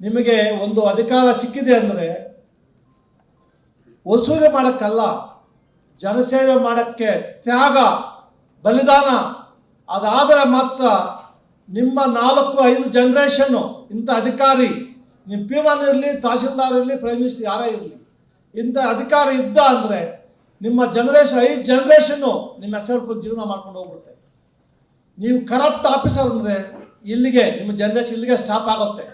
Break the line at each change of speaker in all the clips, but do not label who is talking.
ನಿಮಗೆ ಒಂದು ಅಧಿಕಾರ ಸಿಕ್ಕಿದೆ ಅಂದರೆ ವಸೂಲಿ ಮಾಡೋಕ್ಕಲ್ಲ, ಜನಸೇವೆ ಮಾಡೋಕ್ಕೆ ತ್ಯಾಗ, ಬಲಿದಾನ, ಅದಾದರೆ ಮಾತ್ರ ನಿಮ್ಮ ನಾಲ್ಕು ಐದು ಜನ್ರೇಷನ್ನು ಇಂಥ ಅಧಿಕಾರಿ, ನಿಮ್ಮ ಪಿ ಒನ್ ಇರಲಿ ತಹಸೀಲ್ದಾರ್ ಇರಲಿ ಪ್ರೈಮ್ ಮಿನಿಸ್ಟರ್ ಯಾರೇ ಇರಲಿ, ಇಂಥ ಅಧಿಕಾರಿ ಇದ್ದ ಅಂದರೆ ನಿಮ್ಮ ಜನ್ರೇಷನ್ ಐದು ಜನ್ರೇಷನ್ನು ನಿಮ್ಮ ಹೆಸರು ಜೀವನ ಮಾಡ್ಕೊಂಡು ಹೋಗ್ಬಿಡುತ್ತೆ. ನೀವು ಕರಪ್ಟ್ ಆಫೀಸರ್ ಅಂದರೆ ಇಲ್ಲಿಗೆ, ನಿಮ್ಮ ಜನ್ರೇಷನ್ ಇಲ್ಲಿಗೆ ಸ್ಟಾಪ್ ಆಗುತ್ತೆ.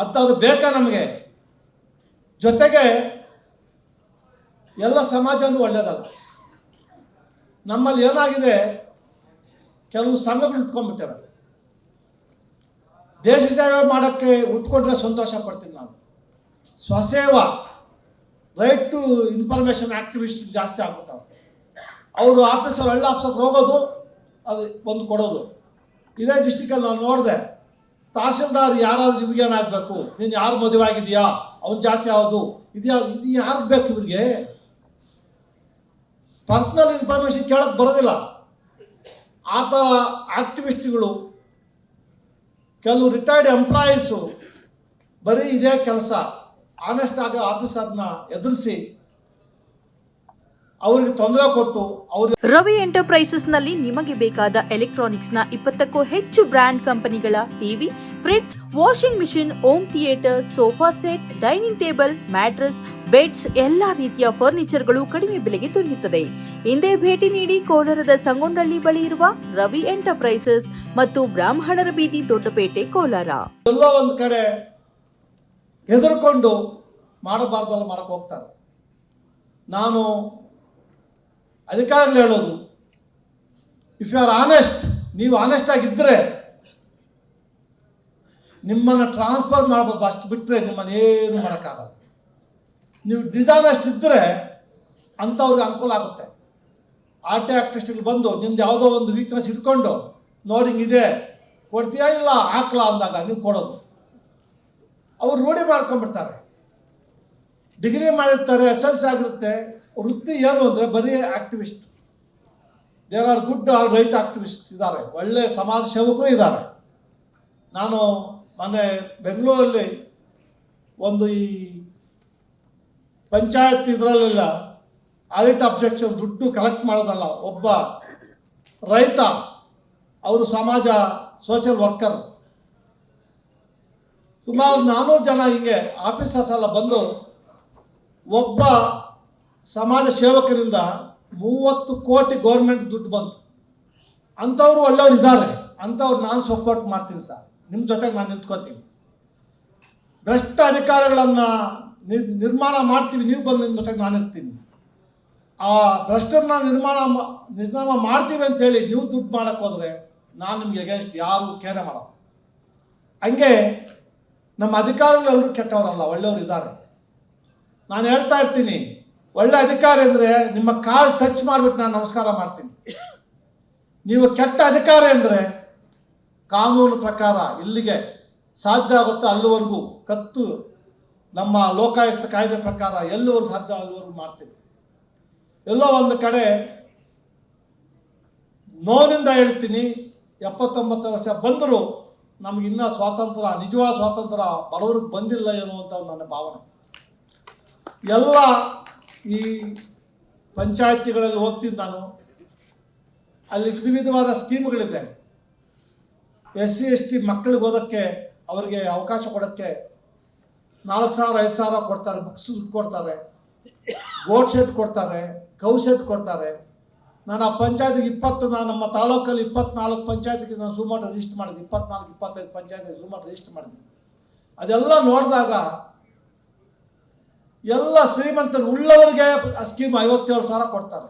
ಅಂಥದ್ದು ಬೇಕಾ ನಮಗೆ? ಜೊತೆಗೆ ಎಲ್ಲ ಸಮಾಜನೂ ಒಳ್ಳೆಯದಲ್ಲ ನಮ್ಮಲ್ಲಿ ಏನಾಗಿದೆ? ಕೆಲವು ಸಂಘಗಳು ಇಟ್ಕೊಂಡ್ಬಿಟ್ಟವೆ. ದೇಶ ಸೇವೆ ಮಾಡೋಕ್ಕೆ ಉಟ್ಕೊಂಡ್ರೆ ಸಂತೋಷ ಪಡ್ತೀನಿ ನಾನು. ಸ್ವಸೇವಾ ರೈಟ್ ಟು ಇನ್ಫಾರ್ಮೇಷನ್ ಆಕ್ಟಿವಿಸ್ಟ್ ಜಾಸ್ತಿ ಆಗುತ್ತೆ ಅವರು ಆಫೀಸರ್ ಒಳ್ಳೆ ಆಫೀಸರ್ ಹೋಗೋದು, ಅದು ಒಂದು ಕೊಡೋದು. ಇದೇ ಡಿಸ್ಟಿಕಲ್ಲಿ ನಾನು ನೋಡಿದೆ. ತಹಸೀಲ್ದಾರ್ ಯಾರಾದ್ರೂ ನಿಮಗೇನಾಗಬೇಕು ನೀನು ಯಾರು ಮದುವೆ ಆಗಿದೆಯಾ? ಅವನ ಜಾತಿ ಯಾವುದು? ಇದು ಯಾವ ಇದು ಯಾರು ಬೇಕು ಇವ್ರಿಗೆ? ಪರ್ಸ್ನಲ್ ಇನ್ಫಾರ್ಮೇಷನ್ ಕೇಳಕ್ಕೆ ಬರೋದಿಲ್ಲ. ಆ ಆಕ್ಟಿವಿಸ್ಟ್ಗಳು, ಕೆಲವು ರಿಟೈರ್ಡ್ ಎಂಪ್ಲಾಯೀಸು ಬರೀ ಇದೇ ಕೆಲಸ. ಆನೆಸ್ಟ್ ಆಗ ಆಫೀಸರ್ನ ಎದುರಿಸಿ ಅವರಿಗೆ ತೊಂದರೆ ಕೊಟ್ಟು ಅವ್ರಿಗೆ
ರವಿ ಎಂಟರ್ಪ್ರೈಸಸ್ನಲ್ಲಿ ನಿಮಗೆ ಬೇಕಾದ ಎಲೆಕ್ಟ್ರಾನಿಕ್ಸ್ನ ಇಪ್ಪತ್ತಕ್ಕೂ ಹೆಚ್ಚು ಬ್ರ್ಯಾಂಡ್ ಕಂಪನಿಗಳ TV fridge washing machine home theatre sofa set dining table mattress beds ಎಲ್ಲಾ ರೀತಿಯ ಫರ್ನಿಚರ್ಗಳು ಕಡಿಮೆ ಬೆಲೆಗೆ ದೊರೆಯುತ್ತದೆ. ಹಿಂದೆ ಭೇಟಿ ನೀಡಿ ಕೋಲಾರದ ಸಂಗೊಂಡಳ್ಳಿ ಬಳಿ ಇರುವ ರವಿ ಎಂಟರ್ಪ್ರೈಸಸ್ ಮತ್ತು ಬ್ರಾಹ್ಮಣರ ಬೀದಿ ದೊಡ್ಡಪೇಟೆ ಕೋಲಾರ.
ಎಲ್ಲ ಒಂದು ಕಡೆ ಹೆದರ್ಕೊಂಡು ಮಾಡಬಾರ್ದಲ್ಲ ಮಾಡಕ್ಕೆ ಹೋಗ್ತಾರೆ. ನಾನು ಅಧಿಕಾರಿಗಳು ಹೇಳೋದು ಇಫ್ ಯು ಆರ್ ಆನೆಸ್ಟ್ ನೀವು ಆನೆಸ್ಟ್ ಆಗಿದ್ದರೆ ನಿಮ್ಮನ್ನು ಟ್ರಾನ್ಸ್ಫರ್ ಮಾಡ್ಬೋದು. ಅಷ್ಟು ಬಿಟ್ಟರೆ ನಿಮ್ಮನ್ನು ಏನು ಮಾಡೋಕ್ಕಾಗಲ್ಲ. ನೀವು ಡಿಸಾನೆಸ್ಟ್ ಇದ್ದರೆ ಅಂಥವ್ರಿಗೆ ಅನುಕೂಲ ಆಗುತ್ತೆ. ಆರ್ ಟಿ ಆಕ್ಟಿಸ್ಟ್ಗಳು ಬಂದು ನಿಮ್ದು ಯಾವುದೋ ಒಂದು ವೀಕ್ನೆಸ್ ಇಟ್ಕೊಂಡು ನೋಡಿ ಹಿಂಗಿದೆ ಕೊಡ್ತೀಯಾ ಇಲ್ಲ, ಹಾಕ್ಲಾ? ಅಂದಾಗ ನೀವು ಕೊಡೋದು. ಅವ್ರು ರೂಢಿ ಮಾಡ್ಕೊಂಡ್ಬಿಡ್ತಾರೆ. ಡಿಗ್ರಿ ಮಾಡಿರ್ತಾರೆ ಎಸ್ ಎಲ್ ಸಿ ಆಗಿರುತ್ತೆ. ವೃತ್ತಿ ಏನು ಅಂದರೆ ಬರೀ activist there are good all right activist ಇದ್ದಾರೆ. ಒಳ್ಳೆ ಸಮಾಜ ಸೇವಕರು ಇದ್ದಾರೆ. ನಾನು ಮೊನ್ನೆ ಬೆಂಗಳೂರಲ್ಲಿ ಒಂದು ಈ ಪಂಚಾಯತ್ ಇದರಲ್ಲೆಲ್ಲ ಆಡಿಟ್ ಅಬ್ಜೆಕ್ಷನ್ ದುಡ್ಡು ಕಲೆಕ್ಟ್ ಮಾಡೋದಲ್ಲ, ಒಬ್ಬ ರೈತ, ಅವರು ಸಮಾಜ ಸೋಷಿಯಲ್ ವರ್ಕರ್ ಸುಮಾರು ನಾನ್ನೂರು ಜನ ಹಿಂಗೆ ಆಫೀಸರ್ಸ್ ಎಲ್ಲ ಬಂದು ಒಬ್ಬ ಸಮಾಜ ಸೇವಕರಿಂದ ಮೂವತ್ತು ಕೋಟಿ ಗೌರ್ಮೆಂಟ್ ದುಡ್ಡು ಬಂತು. ಅಂಥವ್ರು ಒಳ್ಳೆಯವ್ರು ಇದ್ದಾರೆ. ಅಂಥವ್ರು ನಾನು ಸಪೋರ್ಟ್ ಮಾಡ್ತೀನಿ ಸರ್. ನಿಮ್ಮ ಜೊತೆಗೆ ನಾನು ನಿಂತ್ಕೋತೀನಿ. ಭ್ರಷ್ಟ ಅಧಿಕಾರಿಗಳನ್ನು ನಿರ್ ನಿರ್ಮಾಣ ಮಾಡ್ತೀವಿ. ನೀವು ಬಂದು ನಿಮ್ಮ ಜೊತೆಗೆ ನಾನು ಇರ್ತೀನಿ. ಆ ಭ್ರಷ್ಟರನ್ನ ನಿರ್ಮಾಣ ನಿರ್ನಾಮ ಮಾಡ್ತೀವಿ ಅಂತೇಳಿ ನೀವು ದುಡ್ಡು ಮಾಡೋಕ್ಕೆ ಹೋದರೆ ನಾನು ನಿಮಗೆ ಎಗೇನ್ಸ್ಟ್ ಯಾರು ಕೇರೆ ಮಾಡೋ ಹಂಗೆ ನಮ್ಮ ಅಧಿಕಾರಿಗಳೆಲ್ಲರೂ ಕೆಟ್ಟವರಲ್ಲ, ಒಳ್ಳೆಯವರು ಇದ್ದಾರೆ. ನಾನು ಹೇಳ್ತಾ ಇರ್ತೀನಿ ಒಳ್ಳೆ ಅಧಿಕಾರಿ ಅಂದರೆ ನಿಮ್ಮ ಕಾಲ್ ಟಚ್ ಮಾಡಿಬಿಟ್ಟು ನಾನು ನಮಸ್ಕಾರ ಮಾಡ್ತೀನಿ. ನೀವು ಕೆಟ್ಟ ಅಧಿಕಾರಿ ಅಂದರೆ ಕಾನೂನು ಪ್ರಕಾರ ಇಲ್ಲಿಗೆ ಸಾಧ್ಯ ಆಗುತ್ತೋ ಅಲ್ಲಿವರೆಗೂ ಕತ್ತು ನಮ್ಮ ಲೋಕಾಯುಕ್ತ ಕಾಯ್ದೆ ಪ್ರಕಾರ ಎಲ್ಲವರು ಸಾಧ್ಯ ಅಲ್ಲಿವರೆಗೂ ಮಾಡ್ತೀವಿ. ಎಲ್ಲೋ ಒಂದು ಕಡೆ ನೋವಿನಿಂದ ಹೇಳ್ತೀನಿ, ಎಪ್ಪತ್ತೊಂಬತ್ತು ವರ್ಷ ಬಂದರೂ ನಮಗಿನ್ನ ಸ್ವಾತಂತ್ರ್ಯ, ನಿಜವಾದ ಸ್ವಾತಂತ್ರ್ಯ ಬಡವ್ರಿಗೆ ಬಂದಿಲ್ಲ ಅನ್ನುವಂಥ ನನ್ನ ಭಾವನೆ. ಎಲ್ಲ ಈ ಪಂಚಾಯತಿಗಳಲ್ಲಿ ಹೋಗ್ತೀನಿ ನಾನು. ಅಲ್ಲಿ ವಿಧ ವಿಧವಾದ ಸ್ಕೀಮ್ಗಳಿದೆ. ಎಸ್ ಸಿ, ಎಸ್ ಟಿ ಮಕ್ಕಳಿಗೆ ಓದೋಕ್ಕೆ ಅವರಿಗೆ ಅವಕಾಶ ಕೊಡೋಕ್ಕೆ ನಾಲ್ಕು ಸಾವಿರ, ಐದು ಸಾವಿರ ಕೊಡ್ತಾರೆ, ಬುಕ್ಸ್ ಕೊಡ್ತಾರೆ ಗೋಟ್ ಶೆಡ್ ಕೊಡ್ತಾರೆ, ಕೌ ಶೆಡ್ ಕೊಡ್ತಾರೆ. ನಾನು ಆ ಪಂಚಾಯತಿಗೆ ಇಪ್ಪತ್ತು, ನಾನು ನಮ್ಮ ತಾಲೂಕಲ್ಲಿ ಇಪ್ಪತ್ನಾಲ್ಕು ಪಂಚಾಯತಿಗೆ ನಾನು ಸುಮಾರು ರಿಜಿಸ್ಟರ್ ಮಾಡಿದ್ದೆ ಇಪ್ಪತ್ನಾಲ್ಕು, ಇಪ್ಪತ್ತೈದು ಪಂಚಾಯತಿಗೆ ಸುಮಾರು ರಿಜಿಸ್ಟರ್ ಮಾಡಿದ್ದೀನಿ. ಅದೆಲ್ಲ ನೋಡಿದಾಗ ಎಲ್ಲ ಶ್ರೀಮಂತರು ಉಳ್ಳವರಿಗೆ ಆ ಸ್ಕೀಮ್ ಐವತ್ತೇಳು ಸಾವಿರ ಕೊಡ್ತಾರೆ.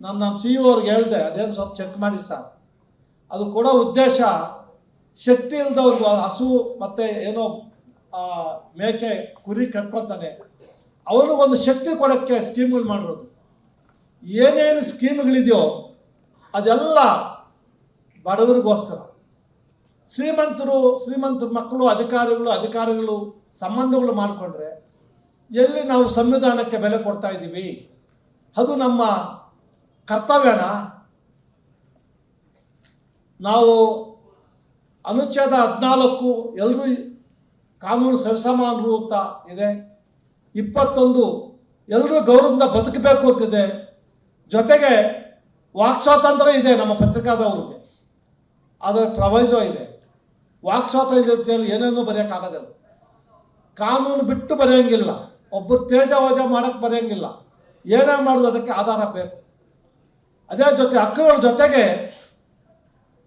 ನಾನು ನಮ್ಮ ಸಿ ಅವ್ರಿಗೆ ಹೇಳಿದೆ, ಅದೇನು ಸ್ವಲ್ಪ ಚೆಕ್ ಮಾಡಿ ಸರ್ ಅದು ಕೊಡೋ ಉದ್ದೇಶ ಶಕ್ತಿ ಇಲ್ದವ್ರಿಗೆ ಹಸು ಮತ್ತು ಏನೋ ಮೇಕೆ, ಕುರಿ ಕಟ್ಕೊತಾನೆ ಅವನಿಗೊಂದು ಶಕ್ತಿ ಕೊಡೋಕ್ಕೆ ಸ್ಕೀಮ್ಗಳು ಮಾಡಿರೋದು. ಏನೇನು ಸ್ಕೀಮ್ಗಳಿದೆಯೋ ಅದೆಲ್ಲ ಬಡವರಿಗೋಸ್ಕರ. ಶ್ರೀಮಂತರು ಶ್ರೀಮಂತರ ಮಕ್ಕಳು, ಅಧಿಕಾರಿಗಳು ಅಧಿಕಾರಿಗಳು, ಸಂಬಂಧಗಳು ಮಾಡಿಕೊಂಡ್ರೆ ಎಲ್ಲಿ ನಾವು ಸಂವಿಧಾನಕ್ಕೆ ಬೆಲೆ ಕೊಡ್ತಾ ಇದ್ದೀವಿ? ಅದು ನಮ್ಮ ಕರ್ತವ್ಯನ? ನಾವು ಅನುಚ್ಛೇದ ಹದಿನಾಲ್ಕು ಎಲ್ಲರೂ ಕಾನೂನು ಸರಿಸಮಾನರು ಅಂತ ಇದೆ. ಇಪ್ಪತ್ತೊಂದು ಎಲ್ಲರೂ ಗೌರವದಿಂದ ಬದುಕಬೇಕು ಅಂತಿದೆ. ಜೊತೆಗೆ ವಾಕ್ ಸ್ವಾತಂತ್ರ್ಯ ಇದೆ ನಮ್ಮ ಪತ್ರಿಕಾದವ್ರಿಗೆ. ಅದರ ಪ್ರವೈಸೋ ಇದೆ. ವಾಕ್ ಸ್ವಾತಂತ್ರ್ಯದಲ್ಲಿ ಏನೇನೂ ಬರೆಯೋಕ್ಕಾಗೋದಿಲ್ಲ. ಕಾನೂನು ಬಿಟ್ಟು ಬರೆಯೋಂಗಿಲ್ಲ. ಒಬ್ಬರು ತೇಜ ವಜ ಮಾಡೋಕ್ಕೆ ಬರೆಯೋಂಗಿಲ್ಲ ಏನೇ ಮಾಡೋದು ಅದಕ್ಕೆ ಆಧಾರ ಬೇಕು. ಅದೇ ಜೊತೆ ಹಕ್ಕುಗಳ ಜೊತೆಗೆ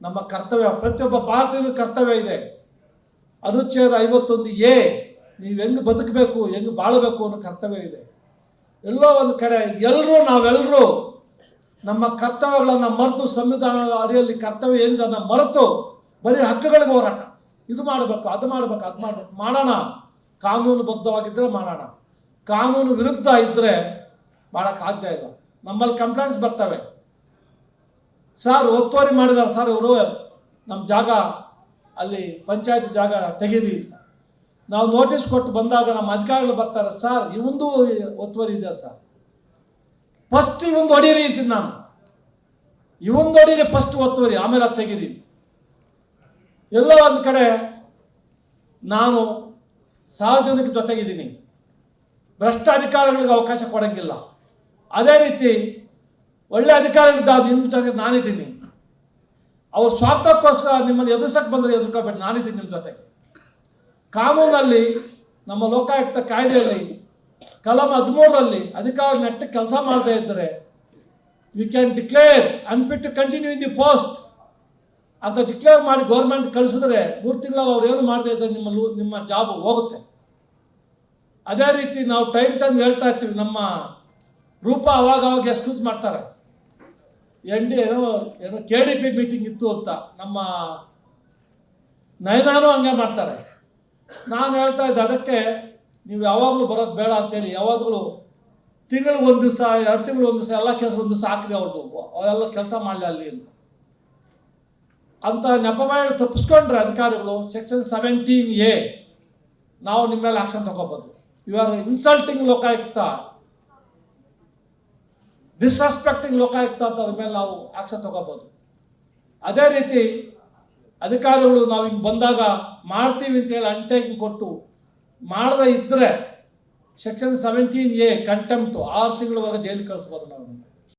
ನಮ್ಮ ಕರ್ತವ್ಯ, ಪ್ರತಿಯೊಬ್ಬ ಭಾರತೀಯನ ಕರ್ತವ್ಯ ಇದೆ. ಅನುಚ್ಛೇದ ಐವತ್ತೊಂದು ಎ, ನೀವು ಹೆಂಗೆ ಬದುಕಬೇಕು, ಹೆಂಗೆ ಬಾಳಬೇಕು ಅನ್ನೋ ಕರ್ತವ್ಯ ಇದೆ. ಎಲ್ಲೋ ಒಂದು ಕಡೆ ಎಲ್ಲರೂ ನಾವೆಲ್ಲರೂ ನಮ್ಮ ಕರ್ತವ್ಯಗಳನ್ನು ಮರೆತು ಸಂವಿಧಾನದ ಅಡಿಯಲ್ಲಿ ಕರ್ತವ್ಯ ಏನಿದೆ ಅದನ್ನು ಮರೆತು ಬರೀ ಹಕ್ಕುಗಳಿಗೆ ಹೋರಾಟ. ಇದು ಮಾಡಬೇಕು, ಅದು ಮಾಡಬೇಕು ಅದು ಮಾಡಬೇಕು. ಮಾಡೋಣ. ಕಾನೂನು ಬದ್ಧವಾಗಿದ್ದರೆ ಮಾಡೋಣ. ಕಾನೂನು ವಿರುದ್ಧ ಇದ್ದರೆ ಮಾಡೋಕ್ಕಾಗ್ತಾ ಇಲ್ಲ ನಮ್ಮಲ್ಲಿ ಕಂಪ್ಲೇಂಟ್ಸ್ ಬರ್ತವೆ. ಸರ್ ಒತ್ತುವರಿ ಮಾಡಿದ್ದಾರೆ ಸರ್ ಇವರು ನಮ್ಮ ಜಾಗ ಅಲ್ಲಿ ಪಂಚಾಯತ್ ಜಾಗ ತೆಗೀರಿ ಅಂತ. ನಾವು ನೋಟಿಸ್ ಕೊಟ್ಟು ಬಂದಾಗ ನಮ್ಮ ಅಧಿಕಾರಿಗಳು ಬರ್ತಾರೆ ಸರ್ ಇವಂದು ಒತ್ತುವರಿ ಇದೆ ಸರ್ ಫಸ್ಟ್ ಇವೊಂದು ಹೊಡೀರಿ ಅಂತೀನಿ ನಾನು. ಇವೊಂದು ಹೊಡೀರಿ ಫಸ್ಟ್ ಒತ್ತುವರಿ, ಆಮೇಲೆ ಅದು ತೆಗೀರಿ. ಎಲ್ಲೋ ಒಂದು ಕಡೆ ನಾನು ಸಾರ್ವಜನಿಕ ಜೊತೆಗಿದ್ದೀನಿ. ಭ್ರಷ್ಟ ಅಧಿಕಾರಿಗಳಿಗೆ ಅವಕಾಶ ಕೊಡೋಂಗಿಲ್ಲ. ಅದೇ ರೀತಿ ಒಳ್ಳೆ ಅಧಿಕಾರಿಗಳಿದ್ದ ನಿಮ್ಮ ನಾನಿದ್ದೀನಿ. ಅವ್ರ ಸ್ವಾರ್ಥಕ್ಕೋಸ್ಕರ ನಿಮ್ಮನ್ನು ಎದುರಿಸಕ್ಕೆ ಬಂದರೆ ಎದುರ್ಕೋಬೇಡಿ, ನಾನಿದ್ದೀನಿ ನಿಮ್ಮ ಜೊತೆಗೆ. ಕಾನೂನಲ್ಲಿ ನಮ್ಮ ಲೋಕಾಯುಕ್ತ ಕಾಯ್ದೆಯಲ್ಲಿ ಕಲಂ ಹದಿಮೂರರಲ್ಲಿ ಅಧಿಕಾರ ನೆಟ್ಟ ಕೆಲಸ ಮಾಡದೇ ಇದ್ದರೆ we can declare unfit to continue in the post ಅಂತ ಡಿಕ್ಲೇರ್ ಮಾಡಿ ಗೌರ್ಮೆಂಟ್ ಕಳಿಸಿದ್ರೆ ಮೂರು ತಿಂಗಳಲ್ಲಿ ಅವ್ರು ಏನು ಮಾಡದೇ ಇದ್ದರೆ ನಿಮ್ಮ ನಿಮ್ಮ ಜಾಬ್ ಹೋಗುತ್ತೆ. ಅದೇ ರೀತಿ ನಾವು ಟೈಮ್ ಟೈಮ್ ಹೇಳ್ತಾ ಇರ್ತೀವಿ, ನಮ್ಮ ರೂಪ ಅವಾಗ ಅವಾಗ ಎಕ್ಸ್ಕ್ಯೂಸ್ ಮಾಡ್ತಾರೆ. ಎನ್ ಡಿ ಏನೋ ಏನೋ ಕೆ ಡಿ ಪಿ ಮೀಟಿಂಗ್ ಇತ್ತು ಅಂತ ನಮ್ಮ ನಯನಾನು ಹಂಗೆ ಮಾಡ್ತಾರೆ. ನಾನು ಹೇಳ್ತಾ ಇದ್ದೆ, ಅದಕ್ಕೆ ನೀವು ಯಾವಾಗಲೂ ಬರೋದು ಬೇಡ ಅಂತೇಳಿ, ಯಾವಾಗಲೂ ತಿಂಗಳಿಗೆ ಒಂದು ದಿವಸ, ಎರಡು ತಿಂಗಳು ಒಂದು ದಿವಸ, ಎಲ್ಲ ಕೆಲಸ ಒಂದು ದಿವಸ ಹಾಕಿದೆ ಅವ್ರದ್ದು ಅವೆಲ್ಲ ಕೆಲಸ ಮಾಡಲಿ ಅಲ್ಲಿ ಅಂತ. ಅಂತ ನೆಪ ಮಾಡಿ ತಪ್ಪಿಸ್ಕೊಂಡ್ರೆ ಅಧಿಕಾರಿಗಳು ಸೆಕ್ಷನ್ ಸೆವೆಂಟೀನ್ ಎ ನಾವು ನಿಮ್ಮ ಮೇಲೆ ಆಕ್ಷನ್ ತಗೋಬೋದು you are insulting Lokayukta. Disrespecting Lokayukta ಅಂತ ಅದ್ರ ಮೇಲೆ ನಾವು ಆಕ್ಷನ್ ತಗೋಬೋದು. ಅದೇ ರೀತಿ ಅಧಿಕಾರಿಗಳು ನಾವು ಹಿಂಗೆ ಬಂದಾಗ ಮಾಡ್ತೀವಿ ಅಂತೇಳಿ ಅಂಟೇಕಿಂಗ್ ಕೊಟ್ಟು ಮಾಡದೇ ಇದ್ದರೆ ಸೆಕ್ಷನ್ ಸೆವೆಂಟೀನ್ ಎ ಕಂಟೆಂಪ್ಟು ಆರು ತಿಂಗಳವರೆಗೆ ಜೈಲಿಗೆ ಕಳಿಸ್ಬೋದು ನಾವು